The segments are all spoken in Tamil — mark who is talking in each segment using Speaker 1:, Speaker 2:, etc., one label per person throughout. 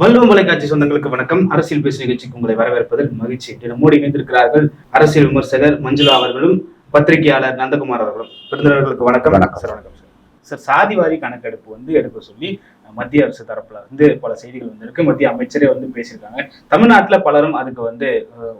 Speaker 1: வல்லுவம் தொலைக்காட்சி சொந்தங்களுக்கு வணக்கம். அரசியல் பேசு நிகழ்ச்சிக்கு உங்களை வரவேற்பதில் மகிழ்ச்சி. மோடி இணைந்திருக்கிறார்கள் அரசியல் விமர்சகர் மஞ்சுளா அவர்களும் பத்திரிகையாளர் நந்தகுமார் அவர்களும். விருந்தினர்களுக்கு வணக்கம்.
Speaker 2: வணக்கம்.
Speaker 1: சார் வணக்கம் சார் சாதிவாரி கணக்கெடுப்பு வந்து எடுக்க சொல்லி மத்திய அரசு தரப்புல வந்து பல செய்திகள் வந்திருக்கு. மத்திய அமைச்சரே வந்து பேசியிருக்காங்க. தமிழ்நாட்டில் பலரும் அதுக்கு வந்து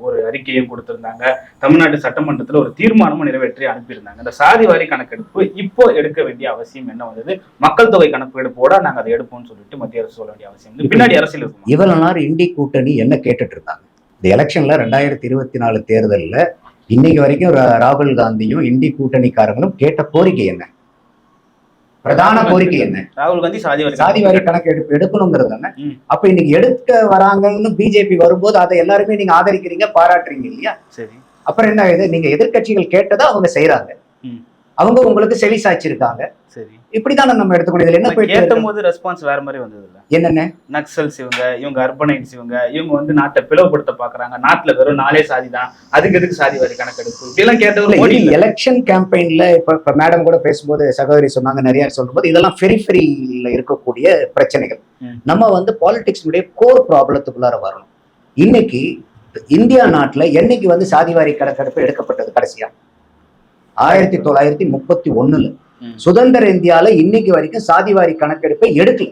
Speaker 1: ஒரு அறிக்கையும் கொடுத்திருந்தாங்க. தமிழ்நாட்டு சட்டமன்றத்தில் ஒரு தீர்மானமும் நிறைவேற்றி அனுப்பியிருந்தாங்க. இந்த சாதிவாரி கணக்கெடுப்பு இப்போ எடுக்க வேண்டிய அவசியம் என்ன வந்தது? மக்கள் தொகை கணக்கெடுப்போட நாங்கள் அதை எடுப்போம்னு சொல்லிட்டு மத்திய அரசு சொல்ல வேண்டிய அவசியம் பின்னாடி அரசியல் இருக்கும்
Speaker 2: இவ்வளவு இண்டி கூட்டணி என்ன கேட்டுட்டு இருந்தாங்க இந்த எலெக்ஷன்ல ரெண்டாயிரத்தி இருபத்தி நாலு தேர்தலில் இன்னைக்கு வரைக்கும் ராகுல் காந்தியும் இண்டி கூட்டணிக்காரங்களும் கேட்ட கோரிக்கை என்ன? பிரதான கோரிக்கை என்ன?
Speaker 1: ராகுல் காந்தி சாதிவாரி
Speaker 2: சாதிவாரி கணக்கு. எடுப்பு எடுக்கணுங்கிறது தானே. அப்ப இன்னைக்கு எடுக்க வராங்கன்னு பிஜேபி வரும்போது அதை எல்லாருமே நீங்க ஆதரிக்கிறீங்க பாராட்டுறீங்க இல்லையா?
Speaker 1: சரி.
Speaker 2: அப்புறம் என்ன இது நீங்க எதிர்க்கட்சிகள் கேட்டதை அவங்க செய்யறாங்க. அவங்க உங்களுக்கு செவி சாய்ச்சிருக்காங்க.
Speaker 1: சரி.
Speaker 2: இப்படிதானே நம்ம எடுத்துக்கணும். இதுல என்ன
Speaker 1: கேட்டும்? போது ரெஸ்பான்ஸ் வேற மாதிரி வந்தது இல்ல?
Speaker 2: என்னென்ன?
Speaker 1: நக்சல்ஸ் இவங்க இவங்க அர்பனைட்ஸ் இவங்க இவங்க வந்து நாட்டை பிளவுபடுத்த பாக்குறாங்க நாட்டுல வெறும் நாலே சாதி தான். அதுக்கு எதுக்கு சாதிவாரி கணக்கெடுப்பு? இப்படிலாம் இல்ல
Speaker 2: எலெக்ஷன் கேம்பெயின்ல இப்ப இப்ப மேடம் கூட பேசும்போது சகோதரி சொன்னாங்க நிறைய சொல்லும்போது இதெல்லாம் பெரிஃபெரியில இருக்கக்கூடிய பிரச்சனைகள். நம்ம வந்து பாலிடிக்ஸ்னுடைய கோர் ப்ராப்ளத்துக்குள்ளார வரணும். இன்னைக்கு இந்தியா நாட்டுல என்னைக்கு வந்து சாதிவாரி கணக்கெடுப்பு எடுக்கப்பட்டது கடைசியா? ஆயிரத்தி தொள்ளாயிரத்தி முப்பத்தி ஒண்ணுல. சுதந்திர இந்தியால இன்னைக்கு வரைக்கும் சாதிவாரி கணக்கெடுப்பை எடுக்கல.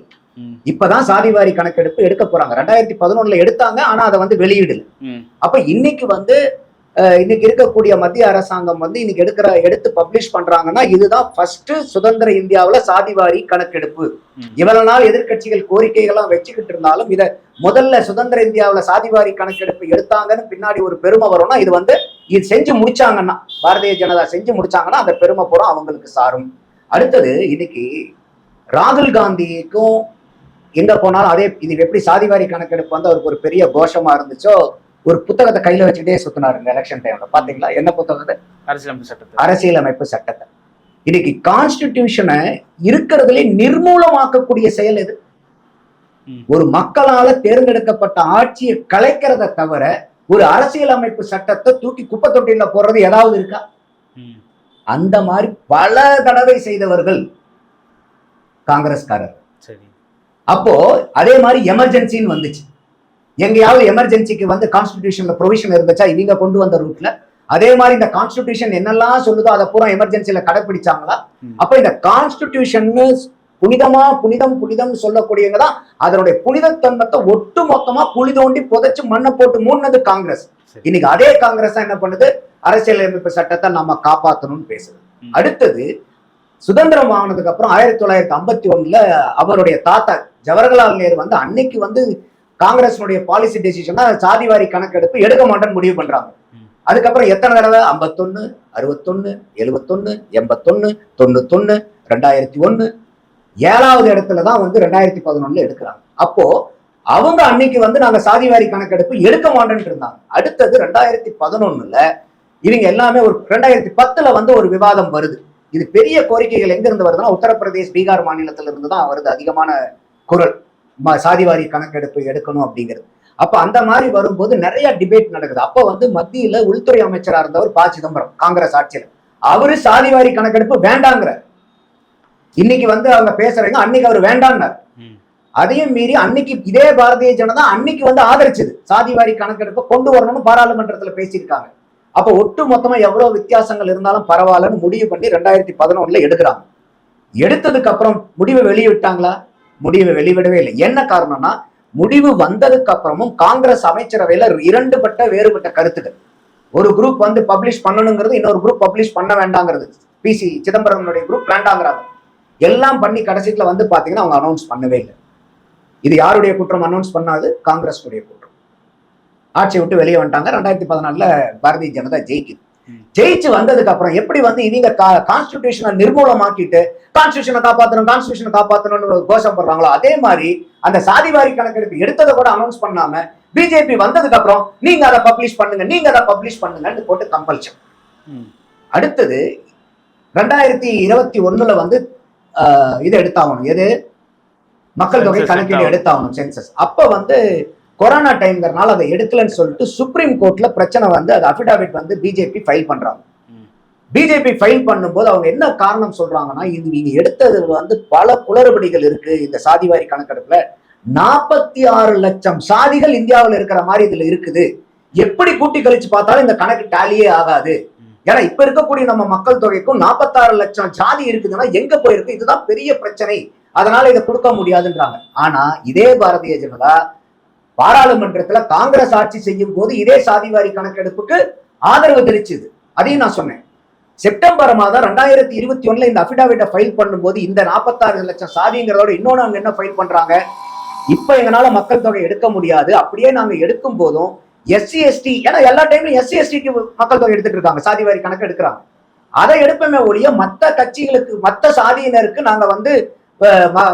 Speaker 2: இப்பதான் சாதிவாரி கணக்கெடுப்பு எடுக்க போறாங்க. ரெண்டாயிரத்தி பதினொன்னுல எடுத்தாங்க ஆனா அதை வந்து வெளியிடல. அப்ப இன்னைக்கு வந்து இன்னைக்கு இருக்கக்கூடிய மத்திய அரசாங்கம் வந்து இன்னைக்கு எடுக்கிற எடுத்து பப்ளிஷ் பண்றாங்கன்னா இதுதான் ஃபர்ஸ்ட் சுதந்திர இந்தியாவுல சாதிவாரி கணக்கெடுப்பு. இவ்வளவு நாள் எதிர்க்கட்சிகள் கோரிக்கைகள்லாம் வச்சுக்கிட்டு இருந்தாலும் இத முதல்ல சுதந்திர இந்தியாவுல சாதிவாரி கணக்கெடுப்பு எடுத்தாங்கன்னு பின்னாடி ஒரு பெருமை வரும்னா இது வந்து இது செஞ்சு முடிச்சாங்கன்னா பாரதிய ஜனதா செஞ்சு முடிச்சாங்கன்னா அந்த பெருமை பூரா அவங்களுக்கு சாரும். அடுத்தது இன்னைக்கு ராகுல் காந்திக்கும் எங்க போனாலும் அதே இது எப்படி சாதிவாரி கணக்கெடுப்பு வந்து அவருக்கு ஒரு பெரிய கோஷமா இருந்துச்சோ ஒரு புத்தகத்தை கையில வச்சுக்கிட்டே சுத்தினாரு இந்த எலெக்ஷன் டைம்ல பாத்தீங்களா? என்ன புத்தகத்தை
Speaker 1: அரசியலமைப்பு சட்டத்தை.
Speaker 2: அரசியலமைப்பு சட்டத்தை. இன்னைக்கு கான்ஸ்டிடியூஷனை இருக்கிறதுலே நிர்மூலமாக்கக்கூடிய செயல்
Speaker 1: ம்.
Speaker 2: ஒரு மக்களால தேர்ந்தெடுக்கப்பட்ட ஆட்சியை கலைக்கிறத தவிர ஒரு அரசியலமைப்பு சட்டத்தை தூக்கி குப்பை தொட்டியில போடுறது ஏதாவது இருக்கா? அந்த மாதிரி பல தடவை செய்தவர்கள் காங்கிரஸ்காரர். அப்போ அதே மாதிரி எமர்ஜென்சின்னு வந்துச்சு. எங்கேயாவது எமர்ஜென்சிக்கு வந்து கான்ஸ்டிடியூஷன்ல ப்ரொவிஷன் இருந்துச்சா? இவங்க கொண்டு வந்த ரூட்ல. அதே மாதிரி இந்த கான்ஸ்டிடியூஷன் என்னெல்லாம் சொல்லுதோ அதை பூரா எமர்ஜென்சில கடைபிடிச்சாங்களா. அப்ப இந்த கான்ஸ்டிடியூஷன் புனிதமா புனிதம் புனிதம் சொல்லக்கூடியவங்க தான் அதனுடைய புனிதத்தன்மத்தை ஒட்டு மொத்தமா குழி தோண்டி புதைச்சு மண்ணை போட்டு மூடினது காங்கிரஸ். இன்னைக்கு அதே காங்கிரஸ் என்ன பண்ணுது அரசியலமைப்பு சட்டத்தை நம்ம காப்பாத்தணும்னு பேசுது. அடுத்தது சுதந்திரம் வாங்கினதுக்கு அப்புறம் ஆயிரத்தி தொள்ளாயிரத்தி ஐம்பத்தி ஒண்ணுல அவருடைய தாத்தா ஜவஹர்லால் நேரு வந்து அன்னைக்கு வந்து காங்கிரஸ்னுடைய பாலிசி டெசிஷனா சாதிவாரி கணக்கெடுப்பு எடுக்க மாட்டேன்னு முடிவு பண்றாங்க. அதுக்கப்புறம் எத்தனை தடவை ஐம்பத்தொன்னு அறுபத்தொன்னு எழுபத்தொன்னு எண்பத்தொன்னு தொண்ணூத்தொன்னு ரெண்டாயிரத்தி ஒண்ணு ஏழாவது இடத்துல தான் வந்து ரெண்டாயிரத்தி பதினொன்னுல எடுக்கிறாங்க. அப்போ அவங்க அன்னைக்கு வந்து நாங்க சாதிவாரி கணக்கெடுப்பு எடுக்க மாட்டேன்ட்டு இருந்தாங்க. அடுத்தது ரெண்டாயிரத்தி பதினொன்னுல இவங்க எல்லாமே ஒரு ரெண்டாயிரத்தி பத்துல வந்து ஒரு விவாதம் வருது. இது பெரிய கோரிக்கைகள் எங்க இருந்து வருதுன்னா உத்தரப்பிரதேஷ் பீகார் மாநிலத்துல இருந்து தான் வருது அதிகமான குரல். சாதிவாரி கணக்கெடுப்பு எடுக்கணும் அப்படிங்கிறது. அப்ப அந்த மாதிரி வரும்போது நிறைய டிபேட் நடக்குது. அப்ப வந்து மத்தியில உள்துறை அமைச்சரா இருந்தவர் ப சிதம்பரம் காங்கிரஸ் ஆட்சியில். அவரு சாதிவாரி கணக்கெடுப்பு வேண்டாங்கிறார். இன்னைக்கு வந்து அவங்க பேசுறாங்க அன்னைக்கு அவர் வேண்டாம்னார். அதையும் மீறி அன்னைக்கு இதே பாரதிய ஜனதா அன்னைக்கு வந்து ஆதரிச்சது. சாதிவாரி கணக்கெடுப்பை கொண்டு வரணும்னு பாராளுமன்றத்துல பேசியிருக்காங்க. அப்ப ஒட்டு மொத்தமா எவ்வளவு வித்தியாசங்கள் இருந்தாலும் பரவாயில்லன்னு முடிவு பண்ணி ரெண்டாயிரத்தி பதினொன்னுல எடுக்கிறாங்க. எடுத்ததுக்கு அப்புறம் முடிவை வெளியிட்டாங்களா? முடிவை வெளிவிடவே இல்லை. என்ன காரணம்னா முடிவு வந்ததுக்கு அப்புறமும் காங்கிரஸ் அமைச்சரவையில இரண்டுபட்ட வேறுபட்ட கருத்துக்கள். ஒரு குரூப் வந்து பப்ளிஷ் பண்ணணுங்கிறது இன்னொரு குரூப் பப்ளிஷ் பண்ண வேண்டாங்கிறது. பிசி சிதம்பரனுடைய குரூப் வேண்டாங்கிறாங்க. எல்லாம் பண்ணி கடைசியில வந்து பாத்தீங்கன்னா அவங்க அனௌன்ஸ் பண்ணவே இல்லை. இது யாருடைய குற்றம்? அனௌன்ஸ் பண்ணாது காங்கிரஸ் குற்றம். ஆட்சியை விட்டு வெளியே வந்துட்டாங்க. ரெண்டாயிரத்தி பதினாலுல பாரதிய ஜனதா ஜெயிக்குது. ஜெயிச்சு வந்ததுக்கு அப்புறம் எப்படி வந்து இவங்க கான்ஸ்டிடியூஷனை நிர்மூலமாக்கிட்டு கான்ஸ்டியூஷனை காப்பாத்தணும் கான்ஸ்டியூஷனை காப்பாத்தணும்னு ஒரு கோஷம் பண்றாங்களோ அதே மாதிரி அந்த சாதிவாரி கணக்கெடுப்பு எடுத்ததை கூட அனௌன்ஸ் பண்ணாம பிஜேபி வந்ததுக்கு அப்புறம் நீங்க அதை பப்ளிஷ் பண்ணுங்க நீங்க அதை பப்ளிஷ் பண்ணுங்கன்னு போட்டு கம்பல்ஷன் அடுத்தது ரெண்டாயிரத்தி இருபத்தி ஒண்ணுல வந்து இது எடுத்தாகணும். எது? மக்கள் தொகை கணக்கீடு
Speaker 1: எடுத்தாகணும்.
Speaker 2: சென்சஸ் அப்ப வந்து கொரோனா டைம்ங்கிறனால அதை எடுக்கலன்னு சொல்லிட்டு சுப்ரீம் கோர்ட்ல பிரச்சனை வந்து அது அபிடாவிட் வந்து பிஜேபி ஃபைல் பண்றாங்க. பிஜேபி ஃபைல் பண்ணும்போது அவங்க என்ன காரணம் சொல்றாங்கன்னா இது நீங்க எடுத்தது வந்து பல குளறுபடிகள் இருக்கு இந்த சாதிவாரி கணக்கெடுப்புல. நாற்பத்தி ஆறு லட்சம் சாதிகள் இந்தியாவில் இருக்கிற மாதிரி இதுல இருக்குது. எப்படி கூட்டி கழிச்சு பார்த்தாலும் இந்த கணக்கு டாலியே ஆகாது. ஏன்னா இப்ப இருக்கக்கூடிய நம்ம மக்கள் தொகைக்கும் நாற்பத்தாறு லட்சம் ஜாதி இருக்குதுன்னா எங்க போயிருக்கு? இதுதான் பெரிய பிரச்சனை. அதனால இதை கொடுக்க முடியாதுன்றாங்க. ஆனா இதே பாரதிய ஜனதா பாராளுமன்றத்துல காங்கிரஸ் ஆட்சி செய்யும் போது இதே சாதிவாரி கணக்கெடுப்புக்கு ஆதரவு தெரிச்சுது அதையும் நான் சொன்னேன். செப்டம்பர் மாதம் ரெண்டாயிரத்தி இருபத்தி ஒண்ணுல இந்த அபிடாவிட்டை ஃபைல் பண்ணும்போது இந்த நாற்பத்தாறு லட்சம் சாதிங்கிறதோட இன்னொன்னு அவங்க என்ன ஃபைல் பண்றாங்க? இப்ப எங்களால மக்கள் தொகை எடுக்க முடியாது. அப்படியே நாங்க எடுக்கும் போதும் எஸ்சி எஸ்டி ஏன்னா எல்லா டைம்லயும் எஸ்சி எஸ்டிக்கு மக்கள் தொகை எடுத்துட்டு இருக்காங்க. சாதிவாரி கணக்கு எடுக்கிறாங்க. அதை எடுப்பமே ஒழிய மத்த கட்சிகளுக்கு மத்த சாதியினருக்கு நாங்க வந்து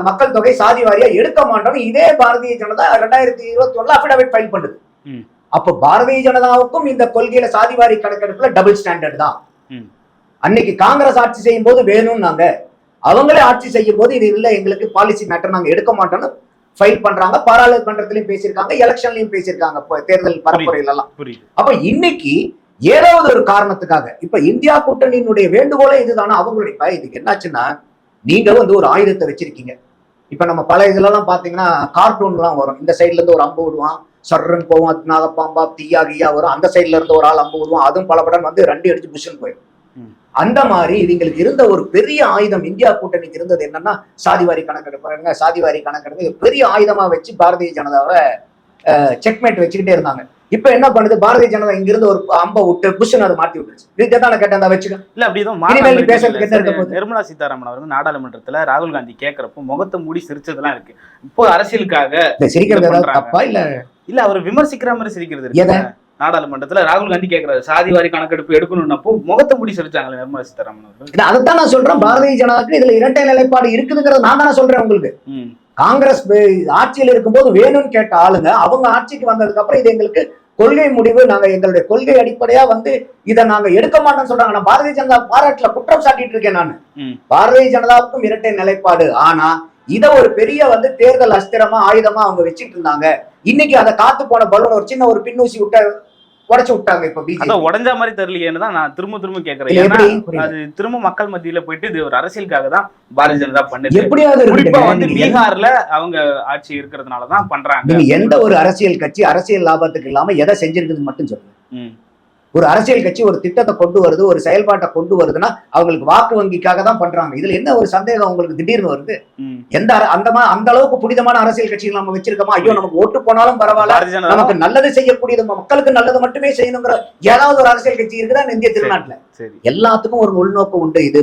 Speaker 2: மக்கள் தொகை சாதி வாரியா எடுக்க மாட்டோம் இதே பாரதிய ஜனதா ரெண்டாயிரத்தி இருபத்தி ஒண்ணுல அபிடாவிட் ஃபைல் பண்ணுது. அப்ப பாரதிய ஜனதாவுக்கும் இந்த கொள்கையில சாதிவாரி கணக்கெடுப்புல டபுள் ஸ்டாண்டர்ட் தான். அன்னைக்கு காங்கிரஸ் ஆட்சி செய்யும் போது வேணும்னாங்க. அவங்களே ஆட்சி செய்யும் போது இது இல்ல எங்களுக்கு பாலிசி மேட்டர் நாங்க எடுக்க மாட்டோம்னு ஃபைல் பண்றாங்க பாராளுமன்றத்திலயும் பேசியிருக்காங்க எலெக்ஷன்லயும் பேசியிருக்காங்க தேர்தல் பரப்புரையில எல்லாம் அப்ப இன்னைக்கு ஏதாவது ஒரு காரணத்துக்காக இப்ப இந்தியா கூட்டணியினுடைய வேண்டுகோளே இதுதானே? அவங்களுடைய இப்ப இதுக்கு என்னாச்சுன்னா நீங்க வந்து ஒரு ஆயுதத்தை வச்சிருக்கீங்க. இப்ப நம்ம பல இதுல எல்லாம் பாத்தீங்கன்னா கார்ட்டூன் எல்லாம் வரும். இந்த சைடுல இருந்து ஒரு அம்பு விடுவான். சர்றன் போவான் நாகப்பாம்பா தீயா கியா வரும். அந்த சைடுல இருந்து ஒரு ஆள் அம்பு விடுவான். அதுவும் பல படம் வந்து ரெண்டு அடிச்சு புஷ்ன்னு போயிடும். அந்த மாதிரி இதுங்களுக்கு இருந்த ஒரு பெரிய ஆயுதம் இந்தியா கூட்டணிக்கு இருந்தது என்னன்னா சாதிவாரி கணக்கெடுப்பாங்க சாதிவாரி கணக்கெடுப்பு. பெரிய ஆயுதமா வச்சு பாரதிய ஜனதாவை செக்மேட் வச்சுக்கிட்டே இருந்தாங்க. இப்ப என்ன பண்ணுது? பாரதிய ஜனதா இங்க இருந்து ஒரு அம்பை விட்டு புஷ்ன்னு அதை மாத்தி விட்டுருச்சு. இதுக்கு தான் கேட்டேன்? அதை வச்சுக்க.
Speaker 1: இல்ல அப்படிதான்
Speaker 2: பேசுறதுக்கு. என்ன இருக்க?
Speaker 1: நிர்மலா சீதாராமன் அவர்கள் நாடாளுமன்றத்துல ராகுல் காந்தி கேக்குறப்போ முகத்தை மூடி சிரிச்சதெல்லாம் இருக்கு. இப்போ அரசியலுக்காக
Speaker 2: சிரிக்கிறது. தப்பா இல்ல?
Speaker 1: இல்ல அவர் விமர்சிக்கிற மாதிரி சிரிக்கிறது? இருக்கு. நாடாளுமன்றத்துல ராகுல் காந்தி கேக்குறாரு சாதிவாரி கணக்கெடுப்பு எடுக்கணும்னப்போ முகத்தை மூடி சிரிச்சாங்களே நிர்மலா சீதாராமன் அவர்கள்.
Speaker 2: அதைத்தான் நான் சொல்றேன். பாரதிய ஜனதாக்கு இதுல இரட்டை நிலைப்பாடு இருக்குதுங்கிறத நான் தானே சொல்றேன் உங்களுக்கு. காங்கிரஸ் ஆட்சியில் இருக்கும்போது வேணும்னு கேட்ட ஆளுங்க அவங்க ஆட்சிக்கு வந்ததுக்கு அப்புறம் இது எங்களுக்கு கொள்கை முடிவு நாங்க எங்களுடைய கொள்கை அடிப்படையா வந்து இதை நாங்க எடுக்க மாட்டோம்னு சொல்றாங்க. நான் பாரதிய ஜனதா பாராட்டுல குற்றம் சாட்டிட்டு இருக்கேன் நான். பாரதிய ஜனதாவுக்கும் இரட்டை நிலைப்பாடு. ஆனா இத ஒரு பெரிய வந்து தேர்தல் அஸ்திரமா ஆயுதமா அவங்க வச்சிட்டு இருந்தாங்க. இன்னைக்கு அதை காத்து போன பலூன் ஒரு சின்ன ஒரு பின்னூசி விட்ட உடைச்சு விட்டாங்க இப்ப பிஜேபி
Speaker 1: உடஞ்ச மாதிரி தெரியலையேன்னு தான் நான் திரும்ப திரும்ப கேக்குறேன். அது திரும்ப மக்கள் மத்தியில போயிட்டு இது ஒரு அரசியலுக்காக தான் பாரதிய ஜனதா பண்ணுது
Speaker 2: எப்படியாவது
Speaker 1: குறிப்பா. வந்து பீகார்ல அவங்க ஆட்சி இருக்கிறதுனால தான் பண்றாங்க.
Speaker 2: எந்த ஒரு அரசியல் கட்சி அரசியல் லாபத்துக்கு இல்லாம எதை செஞ்சிருக்குதுன்னு மட்டும் சொல்லுங்க. ஒரு அரசியல் கட்சி ஒரு திட்டத்தை கொண்டு வருது ஒரு செயல்பாட்டை கொண்டு வருதுன்னா அவங்களுக்கு வாக்கு வங்கிக்காக தான் பண்றாங்க. இதுல என்ன ஒரு சந்தேகம் உங்களுக்கு திடீர்னு வருது. எந்த அந்த அந்த அளவுக்கு புனிதமான அரசியல் கட்சிகள் நம்ம வச்சிருக்கோமா? ஐயோ நமக்கு ஓட்டு போனாலும் பரவாயில்ல. நமக்கு நல்லது செய்யக்கூடியது மக்களுக்கு நல்லது மட்டுமே செய்யணுங்கிற ஏதாவது ஒரு அரசியல் கட்சி இருக்குதா இந்த இந்திய திருநாட்டுல? எல்லாத்துக்கும் ஒரு உள்நோக்கம் உண்டு இது.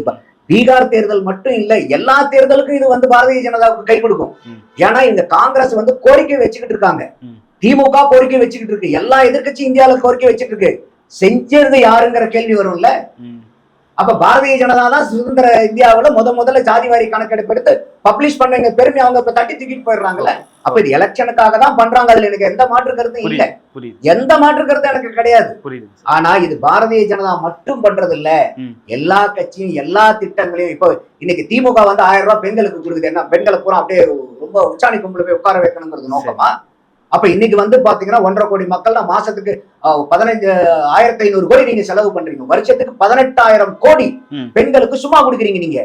Speaker 2: பீகார் தேர்தல் மட்டும் இல்ல எல்லா தேர்தலுக்கும் இது வந்து பாரதிய ஜனதாவுக்கு கை கொடுக்கும். ஏன்னா இந்த காங்கிரஸ் வந்து கோரிக்கை வச்சுக்கிட்டு இருக்காங்க. திமுக கோரிக்கை வச்சுக்கிட்டு இருக்கு. எல்லா எதிர்க்கட்சி இந்தியாவில கோரிக்கை வச்சுட்டு இருக்கு. செஞ்சது யாருங்கிற கேள்வி வரும்ல?
Speaker 1: ம்,
Speaker 2: அப்ப பாரதிய ஜனதா தான் சுதந்திர இந்தியாவுல முத முதல்ல ஜாதிவாரி கணக்கெடுப்பு எடுத்து பப்ளிஷ் பண்ணவங்க பெருமை அவங்க இப்ப தட்டி தூக்கிட்டு போயிடுறாங்கல்ல? அப்ப இது எலெக்ஷனுக்காக தான் பண்றாங்க. அதுல எனக்கு எந்த மாற்று கருத்தும் இல்ல. எந்த மாற்று கருத்தும் எனக்கு கிடையாது. ஆனா இது பாரதிய ஜனதா மட்டும் பண்றது இல்ல. எல்லா கட்சியும் எல்லா திட்டங்களையும் இப்போ இன்னைக்கு திமுக வந்து ஆயிரம் ரூபாய் பெண்களுக்கு கொடுக்குது. என்ன பெண்களை பூரா அப்படியே ரொம்ப உச்சாணி கும்பல போய் உட்கார வைக்கணுங்கிறது நோக்கமா? அப்ப இன்னைக்கு வந்து பாத்தீங்கன்னா ஒன்றரை கோடி மக்கள் மாசத்துக்கு பதினைஞ்சு ஆயிரத்தி ஐநூறு கோடி நீங்க செலவு பண்றீங்க. வருஷத்துக்கு பதினெட்டாயிரம் கோடி. பெண்களுக்கு சும்மா கொடுக்குறீங்க நீங்க.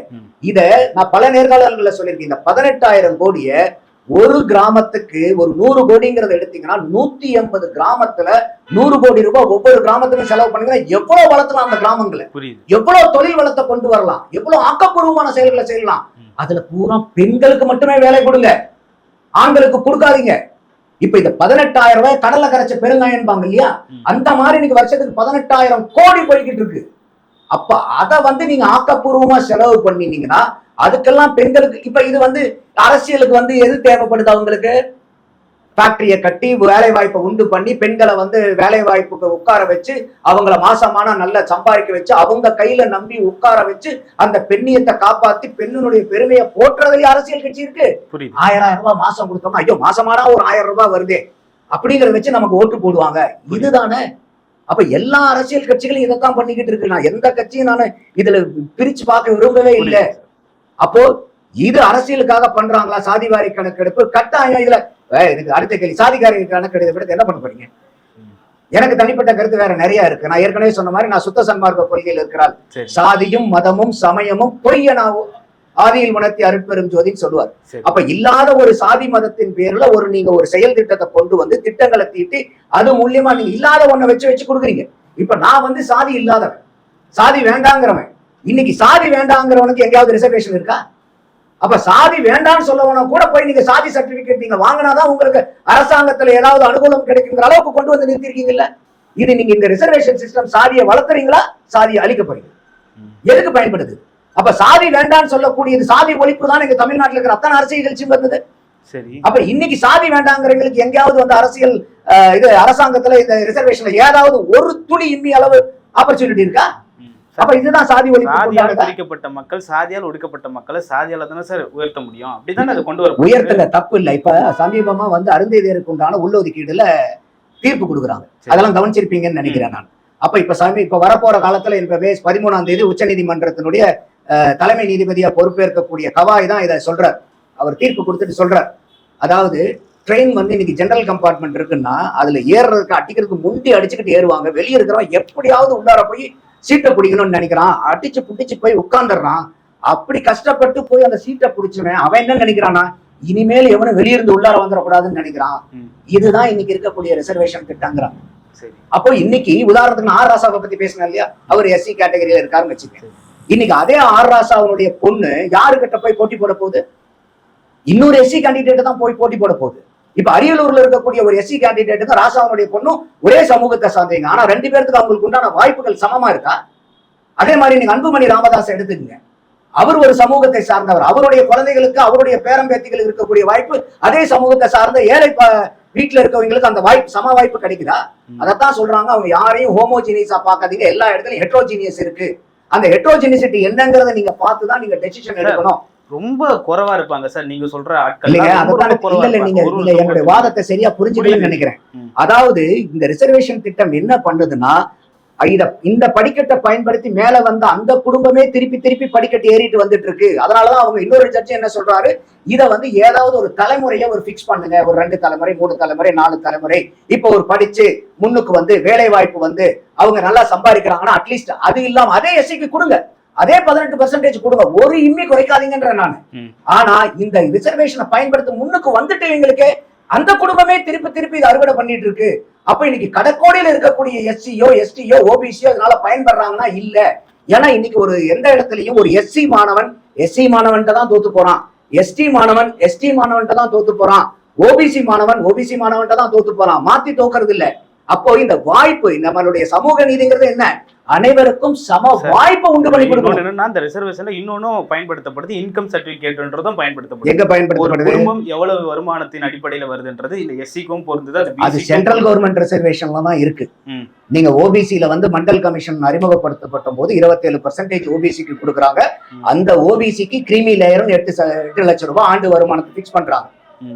Speaker 2: இத நான் பல நேர்காணல்கள்ல சொல்லியிருக்கேன். இந்த பதினெட்டாயிரம் கோடிய ஒரு கிராமத்துக்கு ஒரு நூறு கோடிங்கிறத எடுத்தீங்கன்னா நூத்தி எண்பது கிராமத்துல நூறு கோடி ரூபாய் ஒவ்வொரு கிராமத்துக்கும் செலவு பண்ணீங்கன்னா எவ்வளவு வளர்த்தலாம் அந்த கிராமங்களை? எவ்வளவு தொழில் வளத்தை கொண்டு வரலாம்? எவ்வளவு ஆக்கப்பூர்வமான செயல்களை செய்யலாம். அதுல பூரா பெண்களுக்கு மட்டுமே வேலை கொடுங்க. ஆண்களுக்கு கொடுக்காதீங்க. இப்ப இந்த பதினெட்டாயிரம் ரூபாய் கடல்ல கரைச்ச பெருங்காயம்பாங்க இல்லையா. அந்த மாதிரி இன்னைக்கு வருஷத்துக்கு பதினெட்டாயிரம் கோடி போய்கிட்டு இருக்கு. அப்ப அத வந்து நீங்க ஆக்கப்பூர்வமா செலவு பண்ணினீங்கன்னா அதுக்கெல்லாம் பெண்களுக்கு இப்ப இது வந்து அரசியலுக்கு வந்து எது தேவைப்படுது அவங்களுக்கு? ஃபேக்டரியை கட்டி வேலை வாய்ப்பை உண்டு பண்ணி பெண்களை வந்து வேலை வாய்ப்புக்கு உட்கார வச்சு அவங்கள மாசமான நல்ல சம்பாதிக்க வச்சு அவங்க கையில நம்பி உட்கார வச்சு அந்த பெண்ணியத்தை காப்பாத்தி பெண்ணினுடைய பெருமையை போற்றுறதுலயே அரசியல் கட்சி இருக்கு. ஆயிரம் ஆயிரம் ரூபாய் மாசம் கொடுத்தோம்னா ஐயோ மாசமானா ஒரு ஆயிரம் ரூபாய் வருதே. அப்படிங்கறத வச்சு நமக்கு ஓட்டு போடுவாங்க. இதுதானே? அப்ப எல்லா அரசியல் கட்சிகளும் இதைத்தான் பண்ணிக்கிட்டு இருக்கு. நான் எந்த கட்சியும் நான் இதுல பிரிச்சு பார்க்க விரும்பவே இல்லை. அப்போ இது அரசியலுக்காக பண்றாங்களா சாதிவாரி கணக்கெடுப்பு? கட்டாயம் இதுல இதுக்கு அடுத்த கேள்வி. சாதிகாரி கணக்கெடுப்பு என்ன பண்ண போறீங்க. எனக்கு தனிப்பட்ட கருத்து வேற நிறைய இருக்கு. நான் ஏற்கனவே சொன்ன மாதிரி நான் சுத்த சன்மார்க்க கொள்கையில் இருக்கிறாள். சாதியும் மதமும் சமயமும் பொய்யனாவும் ஆதியில் உணர்த்தி அருட்பெரும் ஜோதின்னு சொல்லுவார். அப்ப இல்லாத ஒரு சாதி மதத்தின் பேர்ல ஒரு நீங்க ஒரு செயல் திட்டத்தை கொண்டு வந்து திட்டங்களை தீட்டி அது மூலியமா நீங்க இல்லாத ஒண்ணை வச்சு வச்சு கொடுக்குறீங்க. இப்ப நான் வந்து சாதி இல்லாதவன். சாதி வேண்டாங்கிறவன். இன்னைக்கு சாதி வேண்டாங்கிறவனுக்கு எங்கேயாவது ரிசர்வேஷன் இருக்கா? அப்ப சாதி வேண்டாம்னு சொல்லவன கூட போய் நீங்க சாதி சர்டிபிகேட் நீங்க வாங்கினாதான் உங்களுக்கு அரசாங்கத்துல ஏதாவது அனுகூலம் கிடைக்குங்கிற அளவுக்கு கொண்டு வந்து நிறுத்திருக்கீங்கல்ல? இது நீங்க இந்த ரிசர்வேஷன் சிஸ்டம் சாதியை வளர்த்துறீங்களா சாதியை அழிக்க போறீங்க
Speaker 1: ம்.
Speaker 2: எதுக்கு பயன்படுது? அப்ப சாதி வேண்டாம்னு சொல்லக்கூடியது சாதி ஒழிப்பு தான் எங்க தமிழ்நாட்டுல இருக்கிற அத்தனை அரசியல் நிகழ்ச்சியும் வந்தது.
Speaker 1: சரி.
Speaker 2: அப்ப இன்னைக்கு சாதி வேண்டாங்கிறவங்களுக்கு எங்கேயாவது வந்து அரசியல் இது அரசாங்கத்துல இந்த ரிசர்வேஷன்ல ஏதாவது ஒரு துளி இம்மி அளவு ஆப்பர்ச்சுனிட்டி இருக்கா. அப்ப இதுதான் சாதி ஒழிப்பு
Speaker 1: சாதியால்? பிரிக்கப்பட்ட மக்கள் சாதியால் ஒடுக்கப்பட்ட மக்களை சாதியால தானே சார் உயர்த்த முடியும்? அப்படிதானே அதை கொண்டு வர
Speaker 2: உயர்த்தல தப்பு இல்ல. இப்ப சமீபமா வந்து அருந்ததியருக்கு உண்டான உள்ளொதுக்கீடுல தீர்ப்பு கொடுக்குறாங்க. அதெல்லாம் கவனிச்சிருப்பீங்கன்னு நினைக்கிறேன் நான். அப்ப இப்ப சமீ இப்ப வரப்போற காலத்துல இப்ப மே- பதிமூணாம் தேதி உச்சநீதிமன்றத்தினுடைய அஹ், தலைமை நீதிபதியா பொறுப்பேற்கக்கூடிய கவாய் தான் இதை சொல்றார். அவர் தீர்ப்பு கொடுத்துட்டு சொல்றார். அதாவது ட்ரெயின் வந்து இன்னைக்கு ஜெனரல் கம்பார்ட்மெண்ட் இருக்குன்னா அதுல ஏறுறதுக்கு அடிக்கிறதுக்கு முண்டி அடிச்சுக்கிட்டு ஏறுவாங்க. வெளியே இருக்கிறவன் எப்படியாவது உள்ளார போய் சீட்டை பிடிக்கணும்னு நினைக்கிறான். அடிச்சு புடிச்சு போய் உட்கார்ந்துடுறான். அப்படி கஷ்டப்பட்டு போய் அந்த சீட்டை பிடிச்சவன் அவன் என்ன நினைக்கிறானா இனிமேல் எவனும் வெளியிருந்து உள்ளார வந்துடக்கூடாதுன்னு நினைக்கிறான். இதுதான் இன்னைக்கு இருக்கக்கூடிய ரிசர்வேஷன் திட்டங்கிறான். அப்போ இன்னைக்கு உதாரணத்துக்கு ஆர் ராசாவை பத்தி பேசினேன் இல்லையா? அவர் எஸ்சி கேட்டகரியில இருக்காருன்னு வச்சுக்கேன் இன்னைக்கு அதே ஆர் ராசாவுடைய பொண்ணு யாருக்கிட்ட போய் போட்டி போட போகுது? இன்னொரு எஸ்சி கேண்டிடேட் தான் போய் போட்டி போட போகுது. இப்ப அரியலூர்ல இருக்கக்கூடிய ஒரு எஸ்சி கேண்டிடேட்டுக்கு ராசாவுடைய பொண்ணும் ஒரே சமூகத்தை சார்ந்தீங்க ஆனா ரெண்டு பேருக்கு அவங்களுக்கு உண்டான வாய்ப்புகள் சமமா இருக்கா? அதே மாதிரி நீங்க அன்புமணி ராமதாஸ் எடுத்துக்கங்க. அவர் ஒரு சமூகத்தை சார்ந்தவர். அவருடைய குழந்தைகளுக்கு அவருடைய பேரம்பேத்திகளுக்கு இருக்கக்கூடிய வாய்ப்பு அதே சமூகத்தை சார்ந்த ஏழை வீட்டுல இருக்கவங்களுக்கு அந்த வாய்ப்பு சம வாய்ப்பு கிடைக்குதா. அதைத்தான் சொல்றாங்க. அவங்க யாரையும் ஹோமோஜினியஸா பார்க்காதீங்க. எல்லா இடத்துலயும் ஹெட்ரோஜினியஸ் இருக்கு. அந்த ஹெட்ரோஜினிசிட்டி என்னங்கறத நீங்க பார்த்து தான் நீங்க டெசிஷன் எடுக்கணும்.
Speaker 1: ரொம்ப குறைவா இருப்பாங்க சார். நீங்க சொல்ற ஆட்கள்
Speaker 2: நீங்க. என்னுடைய. வாதத்தை சரியா புரிஞ்சுக்கலன்னு
Speaker 1: புரியுது.
Speaker 2: நினைக்கிறேன். அதாவது இந்த ரிசர்வேஷன் திட்டம் என்ன பண்ணுதுன்னா இத இந்த படிக்கட்டை பயன்படுத்தி மேல வந்த அந்த குடும்பமே திருப்பி திருப்பி படிக்கட்டு ஏறிட்டு வந்துட்டு இருக்கு அதனாலதான் அவங்க இன்னொரு ஜட்ஜி என்ன சொல்றாரு? இத வந்து ஏதாவது ஒரு தலைமுறையை ஒரு ஃபிக்ஸ் பண்ணுங்க. ஒரு ரெண்டு தலைமுறை மூணு தலைமுறை நாலு தலைமுறை. இப்போ ஒரு படிச்சு முன்னுக்கு வந்து வேலை வாய்ப்பு வந்து அவங்க நல்லா சம்பாதிக்கிறாங்கன்னா அட்லீஸ்ட் அது இல்லாம அதே எஸ்சிக்கு கொடுங்க. அதே பதினெட்டு பர்சன்டேஜ் கொடுங்க. ஒரு இம்மி குறைக்காதீங்கன்ற நான். ஆனா இந்த ரிசர்வேஷனை பயன்படுத்த முன்னுக்கு வந்துட்டு இவங்களுக்கு அந்த குடும்பமே திருப்பி திருப்பி இதை அறுவடை பண்ணிட்டு இருக்கு அப்ப இன்னைக்கு கடக்கோடியில இருக்கக்கூடிய எஸ்சியோ எஸ்டியோ ஓபிசியோ இதனால பயன்படுறாங்கன்னா இல்ல. ஏன்னா இன்னைக்கு ஒரு எந்த இடத்துலயும் ஒரு எஸ்சி மாணவன் எஸ்சி மாணவன்கிட்ட தான் தோத்து போறான். எஸ்டி மாணவன் எஸ்டி மாணவன்கிட்ட தான் தோத்து போறான். ஓபிசி மாணவன் ஓபிசி மாணவன்கிட்ட தான் தோத்து போறான். மாத்தி தோக்குறது இல்ல அப்போ இந்த வாய்ப்பு நம்மளுடைய சமூக நீதிங்கிறது என்ன? அனைவருக்கும் சம. வாய்ப்பை உண்டு பண்ணி கொடுக்கணும்
Speaker 1: என்னன்னா அந்த ரிசர்வேஷன்ல இன்னொன்னும் பயன்படுத்தப்படுது இன்கம் சர்டிபிகேட்ன்றதும் பயன்படுத்தப்படுது
Speaker 2: எங்க பயன்படுத்தப்படுது
Speaker 1: குடும்பம் எவ்வளவு வருமானத்தின் அடிப்படையில வருதுன்றது இல்ல எஸ்சிக்கும் பொருந்தது அது
Speaker 2: சென்ட்ரல். கவர்மெண்ட் ரிசர்வேஷன்ல தான் இருக்கு. நீங்க ஓபிசில வந்து மண்டல் கமிஷன் அறிமுகப்படுத்தப்பட்ட போது இருபத்தேழு பர்சன்டேஜ் ஓபிசிக்கு கொடுக்குறாங்க. அந்த ஓபிசிக்கு கிரீமி லேயரும் எட்டு எட்டு லட்சம் ரூபாய் ஆண்டு வருமானத்தை பிக்ஸ் பண்றாங்க.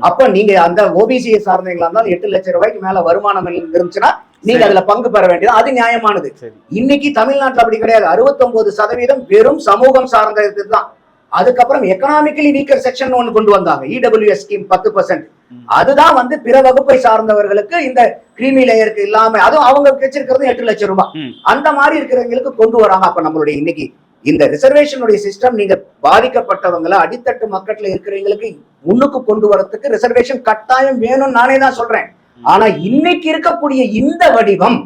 Speaker 2: அப்ப நீங்க அந்த ஓபிசியை சார்ந்தீங்களா இருந்தாலும் எட்டு லட்சம் ரூபாய்க்கு மேல வருமானம் இருந்துச்சுன்னா நீங்க. அதுல பங்கு பெற வேண்டியது. அது நியாயமானது. இன்னைக்கு தமிழ்நாட்டுல அப்படி கிடையாது. 69% சதவீதம் வெறும் சமூகம் சார்ந்த இதுதான் அதுக்கப்புறம் எக்கனாமிக்கலி வீக்கர் செக்ஷன் ஒன்னு கொண்டு வந்தாங்க. இடபிள்யூஎஸ் ஸ்கீம் பத்து பர்சன்ட். அதுதான் வந்து பிற வகுப்பை சார்ந்தவர்களுக்கு இந்த கிரீமி லேயருக்கு இல்லாம அதுவும் அவங்க வச்சிருக்கிறது எட்டு லட்சம் ரூபாய். அந்த மாதிரி இருக்கிறவங்களுக்கு கொண்டு வராங்க. அப்ப நம்மளுடைய இன்னைக்கு இந்த ரிசர்வேஷனுடைய சிஸ்டம் நீங்க பாதிக்கப்பட்டவங்கள அடித்தட்டு மக்கள்ல இருக்கிறவங்களுக்கு முன்னுக்கு கொண்டு வரதுக்கு ரிசர்வேஷன் கட்டாயம் வேணும்னு நானே தான் சொல்றேன். ஆனா இன்னைக்கு இருக்கக்கூடிய இந்த வடிவம்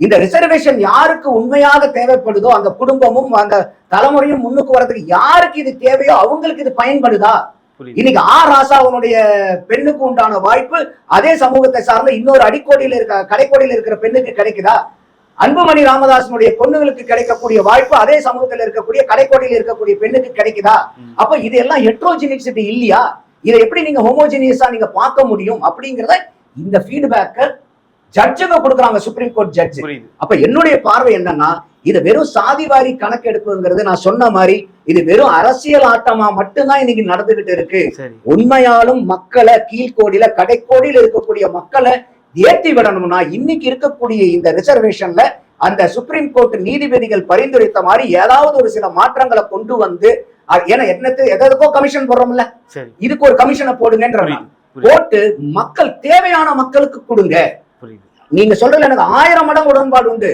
Speaker 2: இந்த ரிசர்வேஷன் யாருக்கு உண்மையாக தேவைப்படுதோ அந்த குடும்பமும் அந்த தலைமுறையும் முன்னுக்கு வர்றதுக்கு யாருக்கு இது தேவையோ அவங்களுக்கு இது பயன்படுதா? இன்னைக்கு ஆர் ராசாவனுடைய பெண்ணுக்கு உண்டான வாய்ப்பு அதே சமூகத்தை சார்ந்த இன்னொரு அடிக்கோடியில் இருக்க கடைக்கோடியில் இருக்கிற பெண்ணுக்கு கிடைக்குதா? அன்புமணி ராமதாசனுடைய பொண்ணுங்களுக்கு கிடைக்கக்கூடிய வாய்ப்பு அதே சமூகத்தில் இருக்கக்கூடிய கடைக்கோடியில் இருக்கக்கூடிய பெண்ணுக்கு கிடைக்குதா. அப்ப இது எல்லாம் ஹெட்ரோஜினிக்சிட்டி இல்லையா? இதை எப்படி நீங்க ஹோமோஜினியஸா நீங்க பார்க்க முடியும் அப்படிங்கறத இந்த ஃபீட்பேக்க ஜட்ஜுங்க கொடுக்குறாங்க சுப்ரீம் கோர்ட் ஜட்ஜ் அப்ப என்னுடைய பார்வை என்னன்னா இது வெறும் சாதிவாரி கணக்கெடுப்புங்கிறது நான் சொன்ன மாதிரி இது வெறும் அரசியல் ஆட்டமா மட்டும்தான் இன்னைக்கு நடந்துகிட்டு இருக்கு. உண்மையாலும் மக்களை கீழ்கோடியில கடைக்கோடியில இருக்கக்கூடிய மக்களை ஏத்தி விடணும்னா இன்னைக்கு இருக்கக்கூடிய இந்த ரிசர்வேஷன்ல அந்த சுப்ரீம் கோர்ட் நீதிபதிகள் பரிந்துரைத்த மாதிரி ஏதாவது ஒரு சில மாற்றங்களை கொண்டு வந்து ஏன்னா என்னத்து எதற்கோ கமிஷன் போடுறோம்ல? இதுக்கு ஒரு கமிஷனை போடுங்கன்ற போட்டு மக்கள் தேவையான மக்களுக்கு கொடுங்க. நீங்க சொல்றதுல எனக்கு ஆயிரம் மடங்கு உடன்பாடு உண்டு.